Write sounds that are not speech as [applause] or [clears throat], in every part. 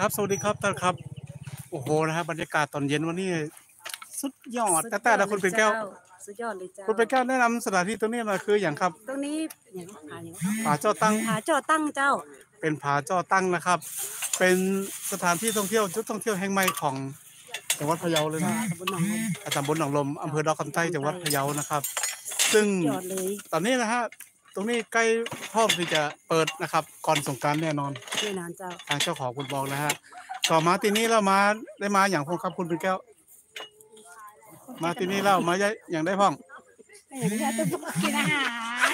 ครับ สวัสดีครับท่านครับ โอ้โหนะฮะบรรยากาศตอนเย็นวันนี้ สุดยอดแต่แต่ละคุณเป็นแก้ว สุดยอดเลยเจ้าคุณเป็นแก้วแนะนำสถานที่ตรงนี้หน่อยคืออย่างครับ ตรงนี้อย่างผาอย่างผาเจ้าตั้ง ผาจอตั้งเจ้า เป็นผาเจ้าตั้งนะครับ เป็นสถานที่ท่องเที่ยวจุดท่องเที่ยวแห่งใหม่ของจังหวัดพะเยาเลยนะตำบลหนองลมตำบลหนองลมอำเภอดอกคำใต้จังหวัดพะเยานะครับ ซึ่งยอดเลย ตอนนี้นะฮะ ตรงนี้ใกล้พร้อมที่จะเปิดนะครับ ก่อนสงกรารแน่นอน แน่นอนเจ้า ทางเจ้าของคุณบอกนะฮะต่อมาทีนี้เรามาได้มาอย่างพงครับคุณเป็นแก้ว มาทีนี้เรามาอย่างได้พ่อง กินอาหาร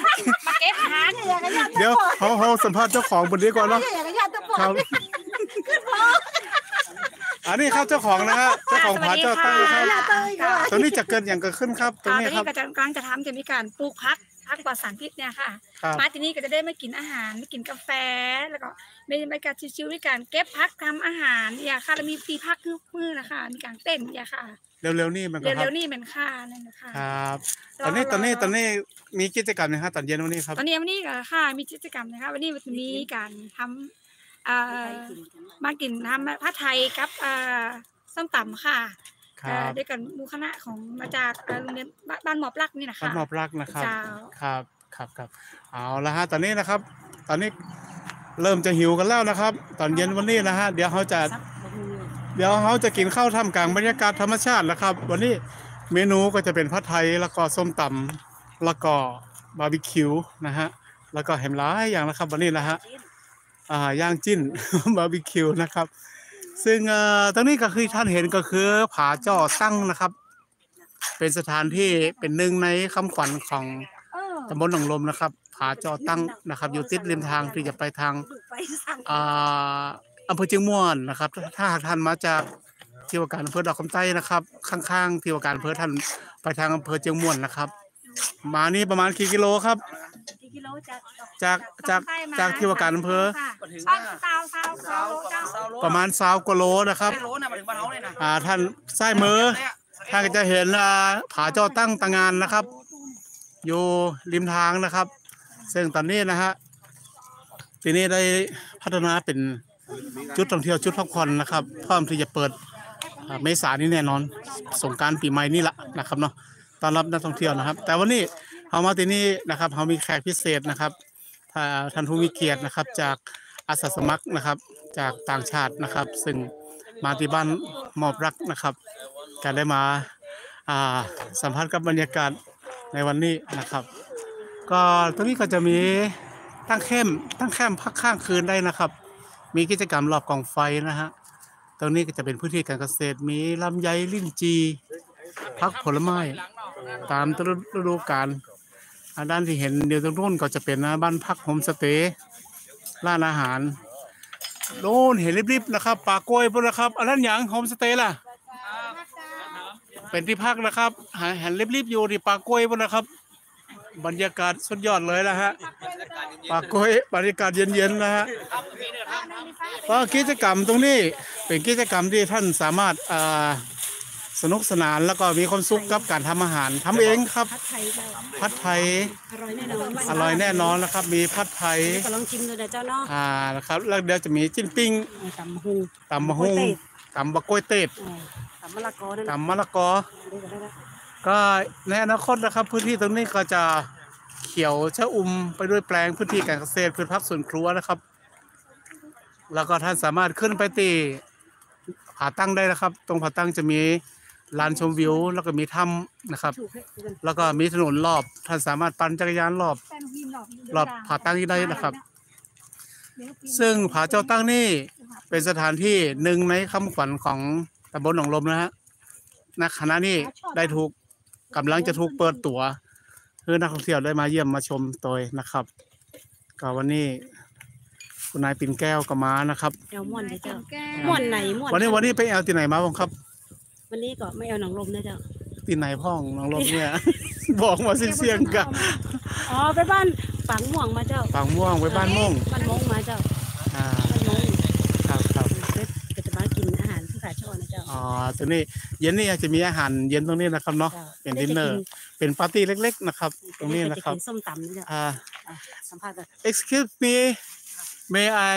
มาเก็บหางอย่างกันยาเดี๋ยวเขาเขาสัมภาษณ์เจ้าของบนนี้ก่อนเนาะอย่างกันยาตะปครับอันนี้ครับเจ้าของนะฮะเจ้าของผาเจ้าตั้งนะครับ ตรงนี้จะเกิดอย่างเกิดขึ้นครับ ตรงค่ะตนี้อนครันี้บก็จะกำลังจะทำจะมีการปลูกพัก พักปลอดสารพิษเนี่ยค่ะ ครับ มาที่นี่ก็จะได้ไม่กินอาหารไม่กินกาแฟ แล้วก็ไม่ไม่การชิวๆด้วยการเก็บพักทำอาหารเนี่ยค่ะแล้วมีปีพักคือมือนะคะมีการเต้นเนี่ยค่ะเร็วๆนี่มันก็ครัเร็บวๆนี่เป็นค่านั่นนะคะ ครับ ตอนนี้ตอนนี้ตอนนี้มีกิจกรรมนะฮะตอนเย็นวันนี้ครับ ตอนนี้วันนี้ก็ค่ะมีกิจกรรมนะคะวันนี้วันนี้การทำเอ่อมากินทำผ้าไทยกับเอ่อส้มตำค่ะคเอ่รัอบ ด้วยกันหมูคณะของมาจากเอ่อโรงเรียนบ้านบ้านหมอบลักนี่นะบ้านคะมอบรักนะครับเจ้าครับครับครับเอาละฮะตอนนี้นะครับ ตอนนี้เริ่มจะหิวกันแล้วนะครับ ตอนเย็นวันนี้นะฮะเดี๋ยวเขาจะซับบ่ฮู้เดี๋ยวเขาจะกินข้าวท่ามกลางบรรยากาศธรรมชาตินะครับ วันนี้เมนูก็จะเป็นผัดไทยแล้วก็ส้มตำแล้วก็บาร์บีคิวนะฮะแล้วก็แฮมหลายอย่างนะครับ วันนี้นะฮะอ่าย่างจิ้นบาร์บีคิวนะครับ ซึ่งเอ่อตรงนี้ก็คือท่านเห็นก็คือผาจ่อตั้งนะครับ เป็นสถานที่เป็นหนึ่งในคำขวัญของเออตำบลหนองลมนะครับ ผาจ่อตั้งนะครับ อยู่ติดริมทางที่จะไปทางไปสั่งอ่าอำเภอเชียงม่วนนะครับ ถ้าหากท่านมาจากที่ว่าการอำเภอดอกคำใต้นะครับ ข้างๆที่ว่าการอำเภอท่านไปทางอำเภอเชียงม่วนนะครับ มานี่ประมาณกี่กิโลครับ กี่กิโลจากจากจากจากที่ว่าการอำเภอสาวสาวสาวสาวเจ้าประมาณสาวกว่าโลนะครับไม่รู้นะมาถึงบ้านเขาเลยนะอ่าท่านซ้ายมือท่านก็จะเห็นอ่าผาจอตั้งตางานนะครับ อยู่ริมทางนะครับ ซึ่งตอนนี้นะฮะทีนี้ได้พัฒนาเป็นจุดท่องเที่ยวจุดพักผ่อนนะครับพร้อมที่จะเปิดอ่าเมษายนนี้แน่นอน สงกรารปีใหม่นี่ละนะครับเนาะต้อนรับนักท่องเที่ยวนะครับ แต่วันนี้ เรามาที่นี่นะครับเรามีแขกพิเศษนะครับท่านผู้มีเกียรตินะครับ จากอาสาสมัครนะครับ จากต่างชาตินะครับ ซึ่งมาที่บ้านมอบรักนะครับ การได้มาอ่าสัมผัสกับบรรยากาศในวันนี้นะครับ ก็ตรงนี้ก็จะมีตั้งเข้มตั้งแคมพักข้างคืนได้นะครับ มีกิจกรรมรอบกองไฟนะฮะตรงนี้ก็จะเป็นพื้นที่การเกษตรมีลำไยลิ้นจีพักผลไม้ตามฤดูกาล ด้านที่เห็นเดี๋ยวตรงนู้นก็จะเป็นนะบ้านพักโฮมสเตย์ร้านอาหารโน่นเห็นริบๆนะครับป่ากล้วยพุ่นนะครับอันนั้นอย่างโฮมสเตย์ล่ะ เป็นที่พักนะครับเห็นริบๆอยู่ที่ป่ากล้วยพุ่นนะครับ บรรยากาศสุดยอดเลยนะฮะป่ากล้วยบรรยากาศเย็นๆนะฮะก็กิจกรรมตรงนี้เป็นกิจกรรมที่ท่านสามารถอ่า สนุกสนานแล้วก็มีความสุขกับการทำอาหารทำเองครับ ผัดไทยเจ้าผัดไทยอร่อยแน่นอนอร่อยแน่นอนนะครับ มีผัดไทยก็ลองชิมดูนะเจ้าเนาะอ่านะครับแล้วเดี๋ยวจะมีจิ้นปิ้งตำหูตำมะฮุงตำบะกล้วยเต็ดตำมะละกอนั่นตำมะละกอดูกันได้ละก็ในอนาคตนะครับ พื้นที่ตรงนี้ก็จะเขียวชะอุ่มไปด้วยแปลงพื้นที่การเกษตรพืชผักสวนครัวนะครับ แล้วก็ท่านสามารถขึ้นไปตีผาตั้งได้นะครับ ตรงผาตั้งจะมี ลานชมวิว แล้วก็มีถ้ำนะครับถูกให้ดูกันแล้วก็มีถนนรอบ ท่านสามารถปั่นจักรยานรอบแฟนพิมพ์หลอกรอบผาตั้งนี้ได้นะครับ ซึ่งผาเจ้าตั้งนี่เป็นสถานที่หนึ่งในคำขวัญของตำบลหนองลมนะฮะณขณะนี้ได้ถูกกำลังจะถูกเปิดตัวเพื่อนักท่องเที่ยวได้มาเยี่ยมมาชมตัวนะครับก็วันนี้คุณนายปิ่นแก้วก็มานะครับแอลม่วนเลยเจ้าแก้ม่วนไหนม่วนวันนี้วันนี้ไปแอลที่ไหนมาบ้างครับ วันนี้ก็ไม่เอาหนังลมนะเจ้าที่ไหนพ่องหนองลมเนี่ย บอกมาเสียงๆกันอ๋อไปบ้านปังม่วงมาเจ้าปางม่วงไปบ้านม่วงบ้านมงมาเจ้าอ่าบ้านมงครับครับก็จะมากินอาหารที่ขาช่อนะเจ้าอ๋อตรงนี้เย็นนี่จะมีอาหารเย็นตรงนี้นะครับเนาะเป็นดินเนอร์ เป็นปาร์ตี้เล็ก ๆ นะครับ ตรงนี้นะครับจกิส้มตำนี่เจ้าอ่าอะสัมภาษณ์กัน excuse me may I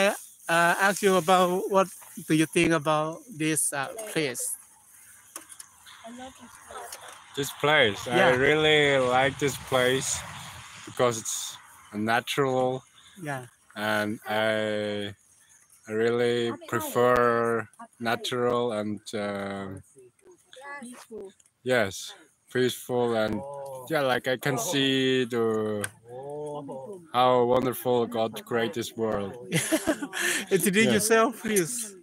uh, ask you about what do you think about this uh, place? This place, Yeah. I really like this place because it's natural Yeah. and I I really prefer natural and um, yes, peaceful and yeah, like I can see the how wonderful God created this world. [laughs] Introduce Yeah. yourself, please.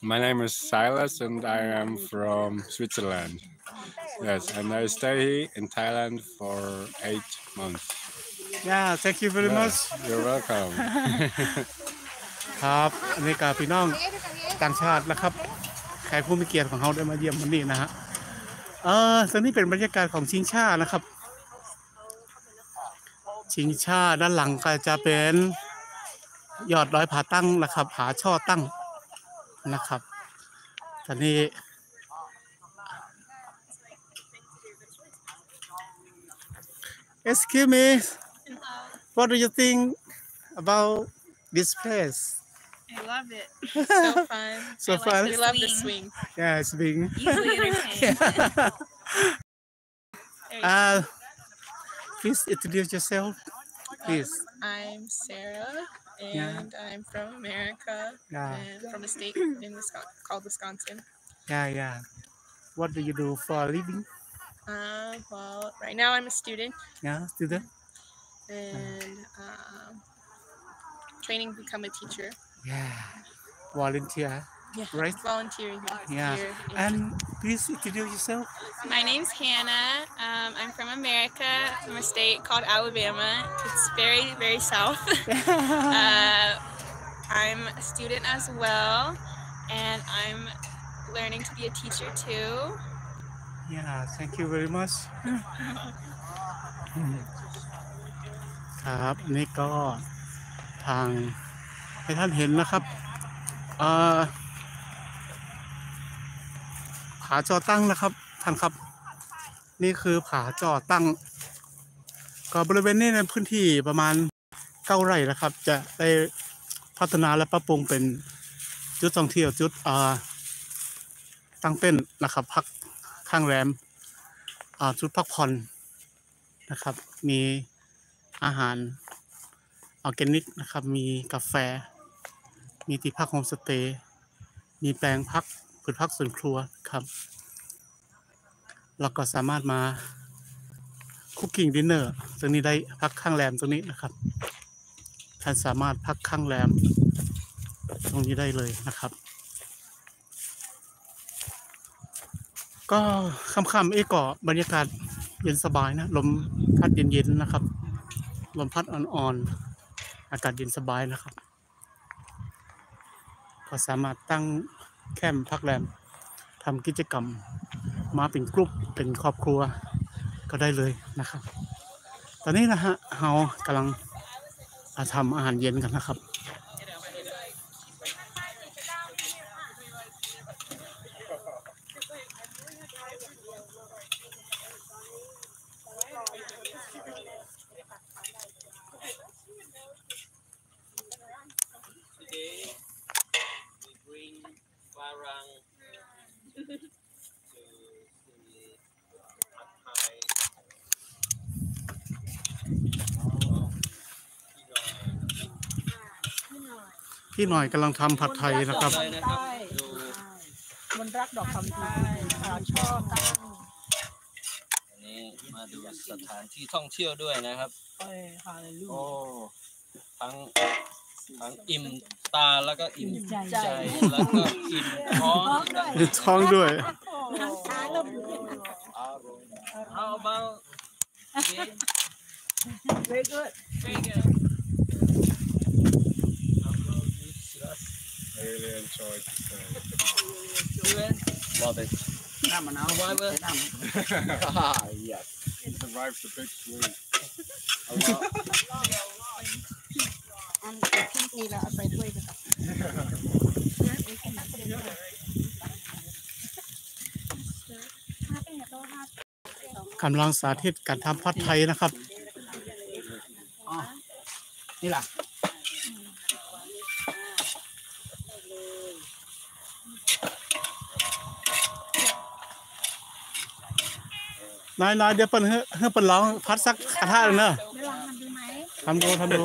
My name is Silas and I am from Switzerland. Yes, and I stay in Thailand for eight months. Yeah, thank you very Yeah, much. You're welcome. ครับอันนี้ก็พี่น้องต่างชาตินะครับแขกผู้มีเกียรติของเขาได้มาเยี่ยมวันนี้นะฮะ เออตอนนี้เป็นบรรยากาศของชิงชานะครับ ชิงชาด้านหลังก็จะเป็นยอดดอยผาตั้งนะครับผาช่อตั้ง นะครับ ตอนนี้ Excuse me what do you think about this place I love it. [laughs] So fun. So I like fun. We love the swing. yeah it's being Easily entertained. [laughs] uh please introduce yourself please I'm Sarah, Yeah. and I'm from America, Yeah. and from a state [clears throat] in Wisconsin called Wisconsin. yeah yeah what do you do for a living Uh, well, right now I'm a student yeah student and um, training to become a teacher. yeah volunteer Yeah. right Volunteering Yeah. here. in- and please introduce yourself My name's Hannah. Um, I'm from America, from a state called Alabama. It's very, very south. uh, [laughs] I'm a student as well, and I'm learning to be a teacher too. yeah thank you very much [laughs] ครับนี่ก็ทางให้ท่านเห็นนะครับเอ่อผ าจอตั้งนะครับท่านครับ นี่คือผาจอตั้ง ก็บริเวณนี้ในพื้นที่ประมาณเก้าไร่นะครับ จะได้พัฒนาและปรับปรุงเป็นจุดท่องเที่ยวจุดอ่อตั้งเต้นนะครับ พักข้างแรมอ่าจุดพักผ่อนนะครับ มีอาหารออร์แกนิกนะครับ มีกาแฟ มีที่พักโฮมสเตย์ มีแปลงพัก พืชพักสวนครัวครับ แล้วก็สามารถมาคุกกิ้งดินเนอร์ตรงนี้ได้พักข้างแรมตรงนี้นะครับ ท่านสามารถพักข้างแรมตรงนี้ได้เลยนะครับ ก็ค่ำๆเอ้ก็บรรยากาศเย็นสบายนะ ลมพัดเย็นๆนะครับ ลมพัดอ่อนๆ อากาศเย็นสบายนะครับ ก็สามารถตั้ง แคมพักแรมทำกิจกรรมมาเป็นกลุ่มเป็นครอบครัวก็ได้เลยนะครับ ตอนนี้นะฮะเรากำลังอ่าทำอาหารเย็นกันนะครับ พี่หน่อยกำลังทำผัดไทยนะครับเลยนะครับดูมนรักดอกคำพีผาช่อตั้งอันนี้มาดูสถานที่ท่องเที่ยวด้วยนะครับเอ้ยฮาเลลูโอ้ ทั้งทั้งอิ่มตาแล้วก็อิ่มใจใจแล้วก็อิ่มท้องท้องด้วยทั้งช้าเริ่ม How about today? very good Very good. Really enjoyed this day. Student? Love it. น้ำมะนาว Survivor? yes. It survives the big swing. อันที่นี่เราเอาไปด้วยนะครับกำลังสาธิตการทำผัดไทยนะครับ นี่ล่ะ น้อยน้อยเดี๋ยวเปิ้นเฮ้เฮ้เปิ้นร้องพัดสักกระทะหนึงเนอะเดี๋ยวลองทำดูไหมทำดู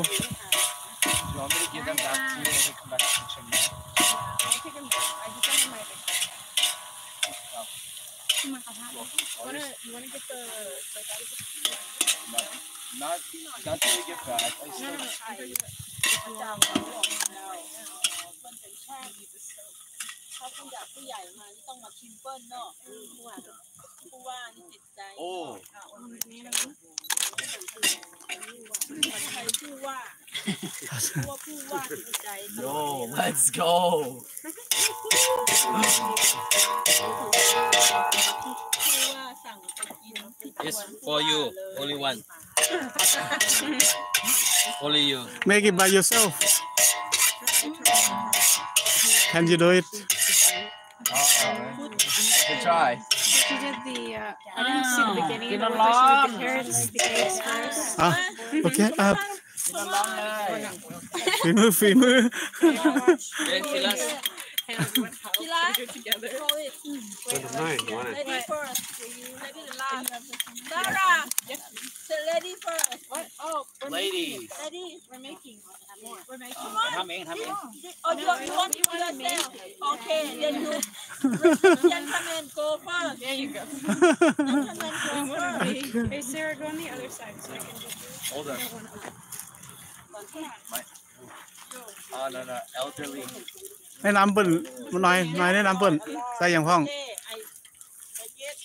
Only you. Make it by yourself. Can you do it? Ah, oh, okay. try. She did the, uh, ah. I didn't see the beginning, Get but along. she did the carrots, the eggs first. Ah, okay, up. Femur, femur. คอะฝีมือฝีมือ Okay, Silas. Lady. Come in, come in. Oh, you, you want to yourself? Okay, then you gentlemen go first. There you go. Gentlemen go first. Hey, Sarah, go on the other side so I can just. Hold on. My, oh, no, no. Elderly. แนะนำเปิ้นหน่อยหน่อยแนะนำเปิ้นใส่อย่างพ้อง Okay, I, I get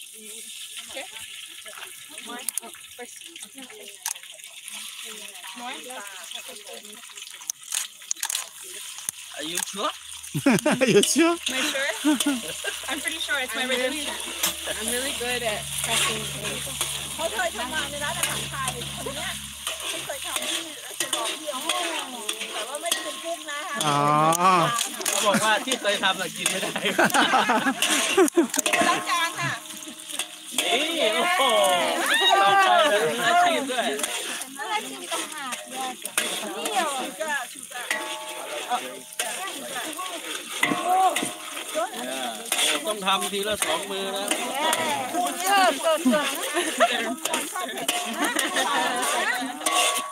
Are you sure? [laughs] you sure Am I sure? I'm pretty sure it's my religion. I'm really good at pressing eggs. เขาเคยทำงานในร้านอาหารไทยคนเนี้ยที่เคยทำที่จะบอกที่ห้องแต่ว่าไ ม่ได้เป็นกุ้งนะคะอ๋อ เขาบอกว่าที่เคยทำน่ะกินไม่ได้ ล้างจานค่ะนี่โอ้โหเราใจเลยอาชีพด้วยอะไรกินต่างหากเลยนี่เหรอชูก้าชูก้าต้องทำทีละสองมือนะเ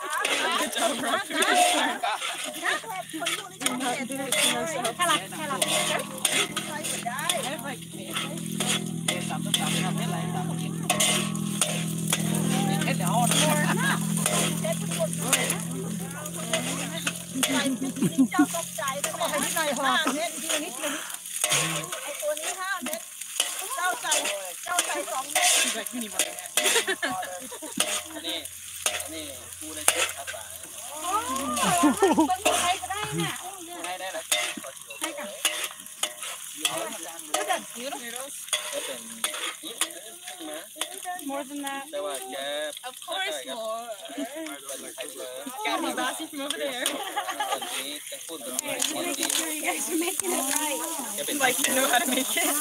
จ้าตกใจด้วยไหมนิดหน่อเม็ดทีนิดนิดไอตัวนี้ห้าเม็ดเจ้าใส่เจ้าใส่สองเม็ดอันนี้อันนี้กูได้เช็คภาษา ใครก็ได้เนี่ยให้ได้แหละก็เป็นนี่นะ More than that. แต่ว่าแก Of course, more. เป็นไทยเลย Got me bossy from over there. คนนี้จะพูดถึงคนดี Sure, you guys are making it right. จะเป็น Like you know how to make it.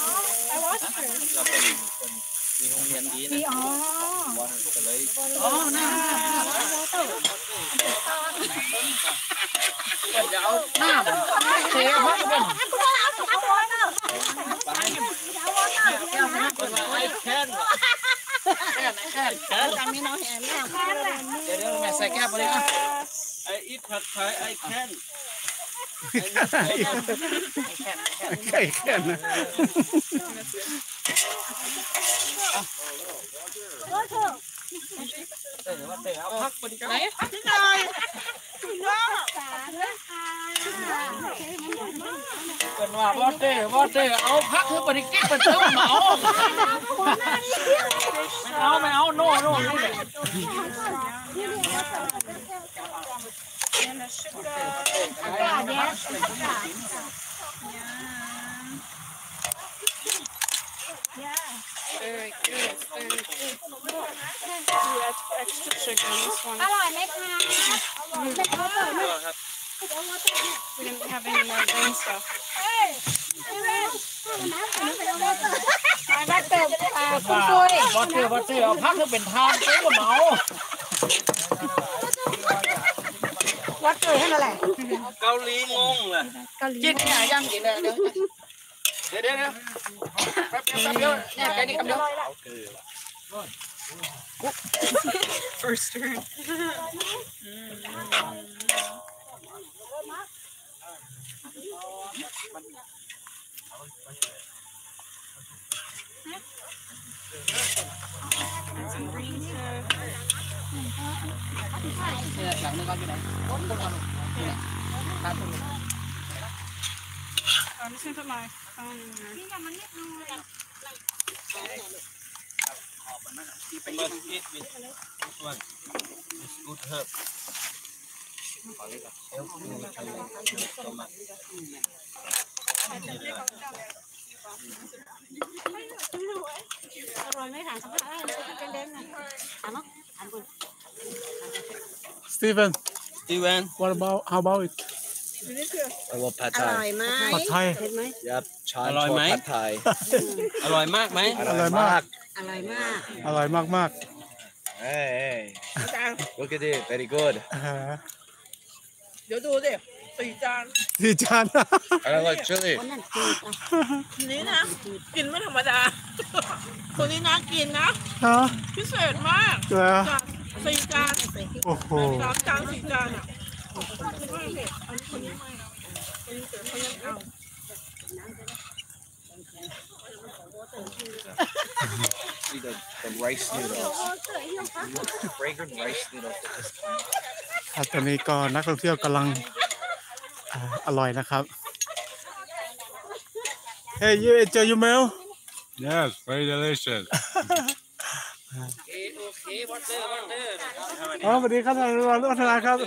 I watched her. เราเป็นคนมีโรงเรียนดีนะวันก็เลย จะเอาหน้าเสียพักเป็นไอ้แค้นแค้นแค้นแค้นจำไม่น้องแหนแล้วเดี๋ยวเดี๋ยวแม่ใส่แก้วไปเลยอะไอ้อีทผัดไทยไอ้แค้นไก่แค่นะเดี๋ยวว่าเดี๋ยวเอาพักไปดีกว่า เป็นว่าบอสเต้บอสเต้เอาพักคือปฏิกิริเป็นเจ้าเหมาไม่เอาไม่เอาโน่โน่นี่แหละ Very good. Very good. You add extra sugar in this one. อร่อยไหมคะเป็นเขาเปิดครับ We didn't have any um, more green stuff. I got the uh, kung What do what do you have ngon là. Cao Lý. Chết nhà dân. Để để để. Cặp nhau cặp nhau. Nè cái đi cặp nhau. First turn. [laughs] Mm. Green stuff. เนี่ยหลังนึงก็อยู่ไหนคนคนคน อิทวิทส่วนกูเทิร์บขอเลยครับเอลคูทะเลตัวมาอร่อยไหมถามเขาว่าเป็นเล่นนะถามมั้งถามคุณ Steven ตีแวน what about how about it เอาว่าผัดอไทร่อยยไหมผัดไทยเห็นไหมยับชาอร่อยไหมผัดไทยอร่อยมากไหมอร่อยมาก อร่อยมากอร่อยมากมากเฮ้ย look at it very good ๆอ่า เดี๋ยวดูดิสี่จานดีจาน I like chili คนนั้นจืดนะทีนี้นะกินไม่ธรรมดาคนนี้น่ากินนะฮะพิเศษมากเหรอจานสี่จานโอ้โหสามจานสี่จานอะไม่เผ็ดอันนี้คนนี้ไม่คนนี้เผ็ดเขายังเอา See the, the rice noodles fragrant rice noodles ครับตอนนี้ก็นักท่องเที่ยวกำลังอ่าอร่อยนะครับ Hey you enjoy your meal Yes, very delicious. โอเควอเตอร์วอเตอร์อ๋อสวัสดีครับท่านรองวัฒนาครับ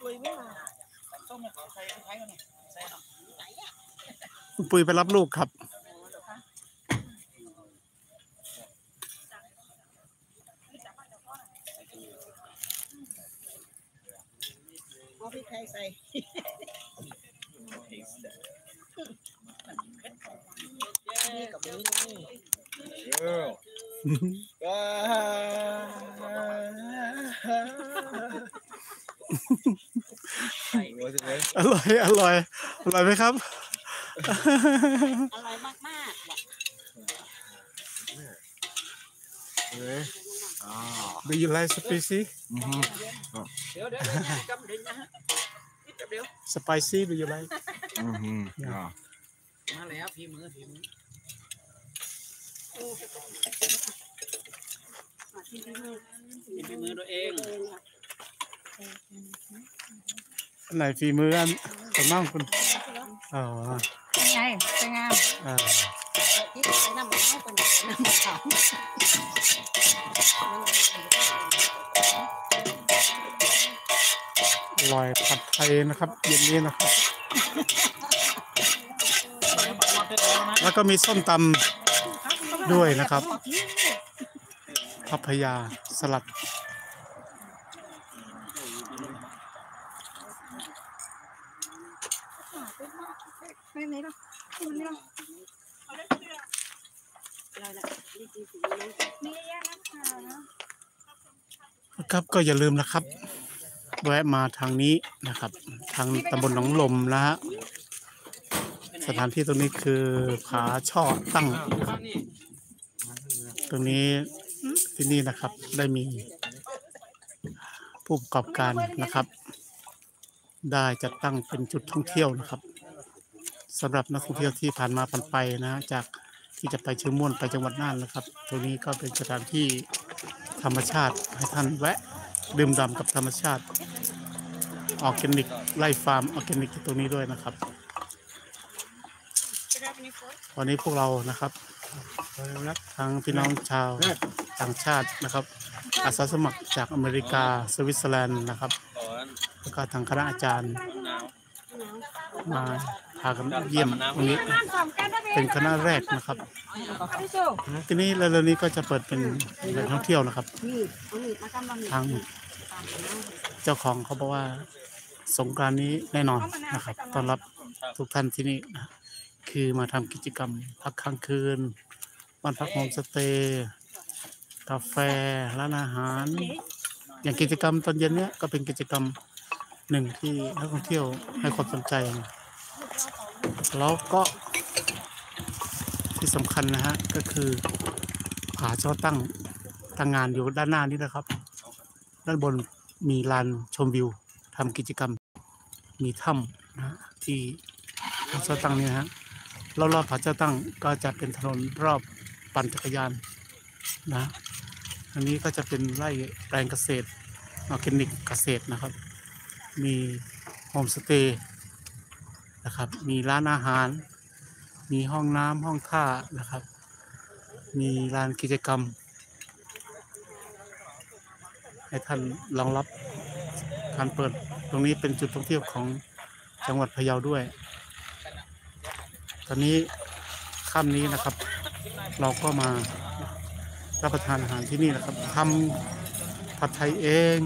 ปุยไม่มาต้มใส่ไข่กันเนี่ยใส่เนาะคุณปุยไปรับลูกครับ เอาพริกไทยใส่ Girl. Was it good? อร่อยอร่อยอร่อยไหมครับ อร่อยมากมากๆว่ะ Do you like spicy เดี๋ยวเดี๋ยวเดี๋ยวจำเดี๋ยวนะฮะเดี๋ยว spicy Do you like Mm-hmm. Yeah. มาแล้วพี่มือพี่มือพี่มือตัวเอง อันไหนฝีมืออันของน้องคุณอ๋อเป็นไงเป็นไงอ่าพริกใส่น้ำมะนาวเป็นไงน้ำมะนาวอร่อยผัดไทยนะครับเย็นนี้นะครับ แล้วก็มีส้มตำด้วยนะครับพัพยาสลัด ไม่ไหนหรอกที่มันนี่ป่ะนี่จริงๆนะมีเยอะนะครับก็อย่าลืมนะครับ แวะมาทางนี้นะครับ ทางตำบลหนองลมนะฮะสถานที่ตรงนี้คือผาช่อตั้ง ตรงนี้ที่นี่นะครับได้มีผู้ประกอบการนะครับ ได้จัดตั้งเป็นจุดท่องเที่ยวนะครับ สำหรับนักท่องเที่ยวที่ผ่านมาผ่านไปนะจากที่จะไปเชียงม่วนไปจังหวัดน่านนะครับ ตรงนี้ก็เป็นสถานที่ธรรมชาติให้ท่านแวะดื่มด่ำกับธรรมชาติออร์แกนิกไล่ฟาร์มออร์แกนิกตรงนี้ด้วยนะครับวันนี้พวกเรานะครับทั้งพี่น้องชาวต่างชาตินะครับ อาสาสมัครจากอเมริกาสวิตเซอร์แลนด์นะครับแล้วก็ทางคณะอาจารย์มาากันเยี่ยมตรงนี้น้ำสองแก้วได้ไหมเป็นคณะแรกนะครับพี่สูทีนี้เร็วๆนี้ก็จะเปิดเป็นแหล่งท่องเที่ยวนะครับนี่เอานี่มาทำบะหมี่ทางเจ้าของเขาบอกว่าสงกรานต์นี้แน่นอนนะครับต้อนรับทุกท่านที่นี่นะคือมาทำกิจกรรมพักค้างคืนบ้านพักโฮมสเตย์กาแฟร้านอาหาร อย่างกิจกรรมตอนเย็นเนี้ยก็เป็นกิจกรรมหนึ่งที่นักท่องเที่ยวให้ความสนใจ แล้วก็ที่สำคัญนะฮะก็คือผาเจ้าตั้งตั้งงานอยู่ด้านหน้านี้นะครับ ด้านบนมีลานชมวิวทำกิจกรรม มีถ้ำนะที่ผาเจ้าตั้งนี่นะฮะรอบๆผาเจ้าตั้งก็จะเป็นถนนรอบปั่นจักรยานนะอันนี้ก็จะเป็นไร่แปลงเกษตรออร์แกนิกเกษตรนะครับ มีโฮมสเตย์ นะครับ มีร้านอาหาร มีห้องน้ำห้องท่านะครับ มีลานกิจกรรม ให้ท่านรองรับการเปิดตรงนี้เป็นจุดท่องเที่ยวของจังหวัดพะเยาด้วย ตอนนี้ค่ำนี้นะครับ เราก็มารับประทานอาหารที่นี่นะครับทำผัดไทยเอง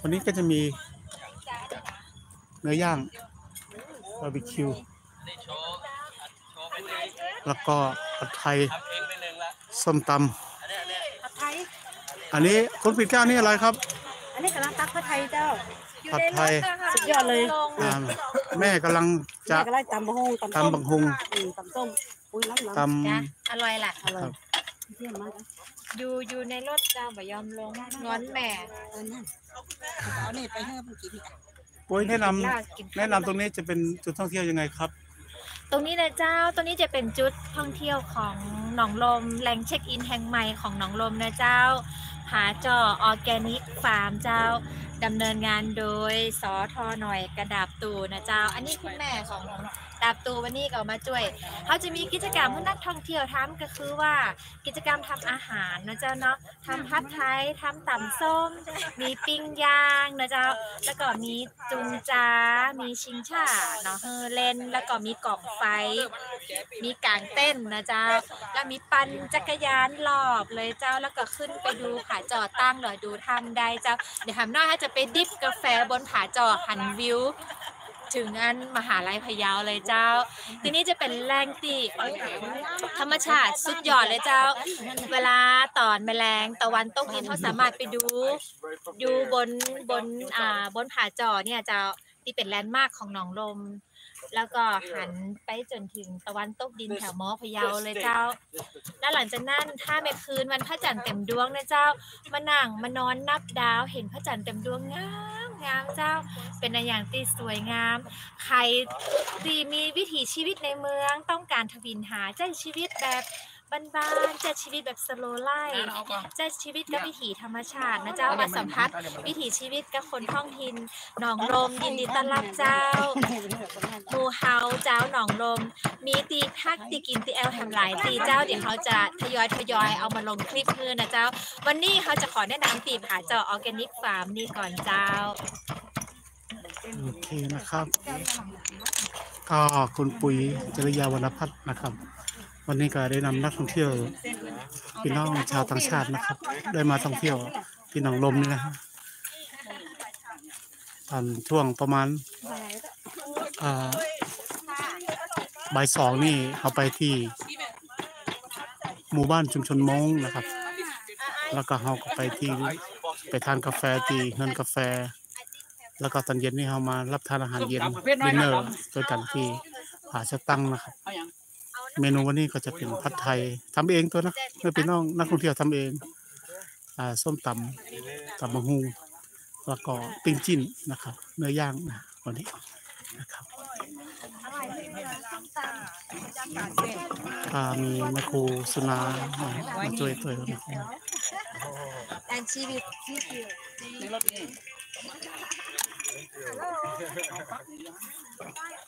วันนี้ก็จะมี เนื้อย่างบาร์บีคิว แล้วก็ผัดไทยส้มตผัดไทยำอันนี้คุณปิดแก้วนี่อะไรครับ อันนี้กำลังตักผัดไทยเจ้า ผัดไทย สุดยอดเลยอ่าแม่กำลังจะ แม่ก็ไล่ตำบะฮงตำส้มตำบักฮงอืมตำส้มอุ้ยน้ำตน้ำำอร่อยล่ะอร่อยเยี่ยมมากอยู่อยู่ในรถเจ้าบ่ยอมลงงอนแม่ เออนั่นเอานี่ไปให้มันกินอีกอะ โอ้ยแนะนลากกินำแนะนำตรงนี้จะเป็นจุดท่องเที่ยวยังไงครับ ตรงนี้นะเจ้า ตรงนี้จะเป็นจุดท่องเที่ยวของหนองลม แหล่งเช็คอินแห่งใหม่ของหนองลมนะเจ้า ผาจอออร์แกนิกฟาร์มเจ้า ดำเนินงานโดยสอทอหน่อยกระดาบตูนะเจ้า อันนี้คุณแม่ของ ดาบตูวันนี้ก็มาช่วยเขาจะมีกิจกรรมให้นักท่องเที่ยวทำก็คือว่ากิจกรรมทำอาหารนะเจ้าเนาะทำพัดไทยทำต่ำส้ม มีปิ้งย่างนะเจ้าแล้วก็มีจุงจ้า มีชิงช่าเนาะเฮเล่นแล้วก็มีกล่องไฟ มีกางเต้นนะเจ้าแล้วมีปั่นจักรยานรอบเลยเจ้าแล้วก็ขึ้นไปดูผาจอตั้งหน่อยดูทำได้เจ้าเดี๋ยวทำหน้าถ้าจะไปดิฟกาแฟบนผาจอหันวิว ถึงอันมหาลัยพะเยาเลยเจ้า ที่นี้จะเป็นแรงตีธรรมชาติสุดยอดเลยเจ้า เวลาตอนแมลงตะวันตกดินเขาสามารถไปดู อยู่บนบนอ่าบนผาจอเนี่ยเจ้าที่เป็นแลนด์มาร์คของหนองลม แล้วก็หันไปจนถึงตะวันตกดินแถวมอพะเยาเลยเจ้า แล้วหลังจากนั้นถ้าเมื่อคืนวันพระจันทร์เต็มดวงนะเจ้ามานั่งมานอนนับดาวเห็นพระจันทร์เต็มดวงงาม งามเจ้า เป็นอะไรอย่างที่สวยงาม ใครที่มีวิถีชีวิตในเมืองต้องการทวินหาใจชีวิตแบบ บ้านๆใจชีวิตแบบสโลไลฟ์ใจชีวิตกับวิถีธรรมชาตินะเจ้ามาสัมผัสวิถีชีวิตกับคนท้องถิ่นหนองลมยินดีต้อนรับเจ้าหมูเฮาเจ้าหนองลม มีตีพักตีกินตีแอลแฮมหลายตีเจ้าเดี๋ยวเขาจะทยอยทยอยเอามาลงคลิปเพื่อนะเจ้า วันนี้เขาจะขอแนะนำตีผาเจ้าออร์แกนิกฟาร์มนี่ก่อนเจ้าโอเคนะครับ ก็คุณปุ๋ยจริยาวรรณพัฒน์นะครับ วันนี้ก็ได้นำนักท่องเที่ยว พี่น้องชาวต่างชาตินะครับ ได้มาท่องเที่ยวที่หนองลมนี่นะฮะตอนช่วงประมาณอ่าบ่ายสองนี่เขาไปที่ หมู่บ้านชุมชนมงนะครับ แล้วก็เขาก็ไปที่ไปทานกาแฟที่เงินกาแฟ แล้วก็ตอนเย็นนี่เขามารับทานอาหารเย็นดินเนอร์ด้วยกันที่ผาชะตั้งนะครับ เมนูวันนี้ก็จะเป็นผัดไทยทำเองตัวนะเพื่อพี่น้องนักท่องเที่ยวทำเอง อ่าส้มตำตำมะฮูแล้วก็ปิ้งจิ้นนะครับ เนื้อย่างนะวันนี้นะครับอ่ามีแม่ครูสุนามามาช่วยตัวนะครับแอนชีวิตส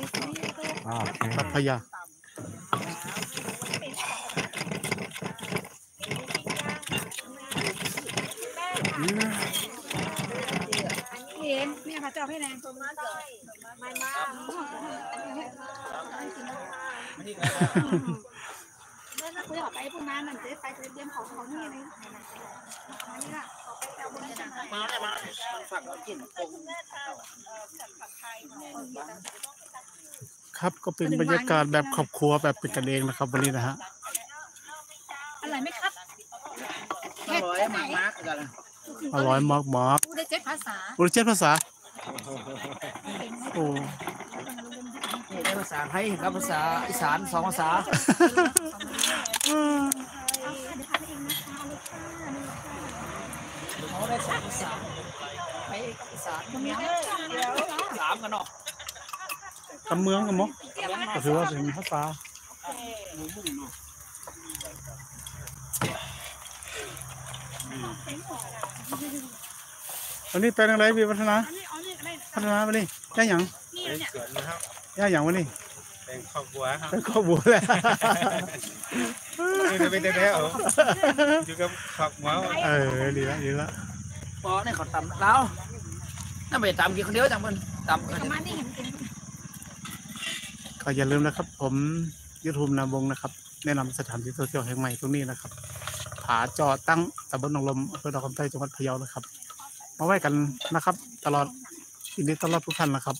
อ๋อโอเคพัทยาเนี่ยค่จะให้แนนไม่มากเมื่อเราคุยออกไปพวกนั้นมันจะไปเตรียมของของนี่เลยอันนี้ล่ะออกไปแซวบนจังมาได้มาฝักเรากินผักไทย ครับ ก็เป็นบรรยากาศแบบครอบครัวแบบเป็นกันเองนะครับ วันนี้นะฮะอร่อยไหมครับอร่อยมากมากกันเลยอร่อยมากมากพูดได้เจ็ดภาษาๆอุรเจ็ดภาษาโอ้นี่ได้ภาษาไทยกับภาษาอีสานสองภาษาเขาได้สองภาษาไปอีสานมันมีสามกันเนาะ กำเมืองกันมั้งก็ถือว่าเป็นภาษาวันนี้เป็นอะไรวีพัฒนาอันนี้อันนี้อะไรพัฒนาวันนี้ย่าหยังนี่เนี่ยสวนนะครับย่าหยังวันนี้เป็นครอบครัวครับเป็นข้าวบัวแหละนี่จะเป็นได้แล้วอยู่กับครอบครัวเออดีละดีละพอเนี่ยเขาตำแล้วนั่นไปตำกินคนเดียวจังมันตำคน ก็อย่าลืมนะครับ ผมยูทูบนามวงนะครับ แนะนำสถานที่ท่องเที่ยวแห่งใหม่ตรงนี้นะครับ ผาจอตั้งตำบลหนองลมอำเภอดอกคำใต้จังหวัดพะเยานะครับ มาไว้กันนะครับ ตลอดยินดีต้อนรับทุกท่านนะครับ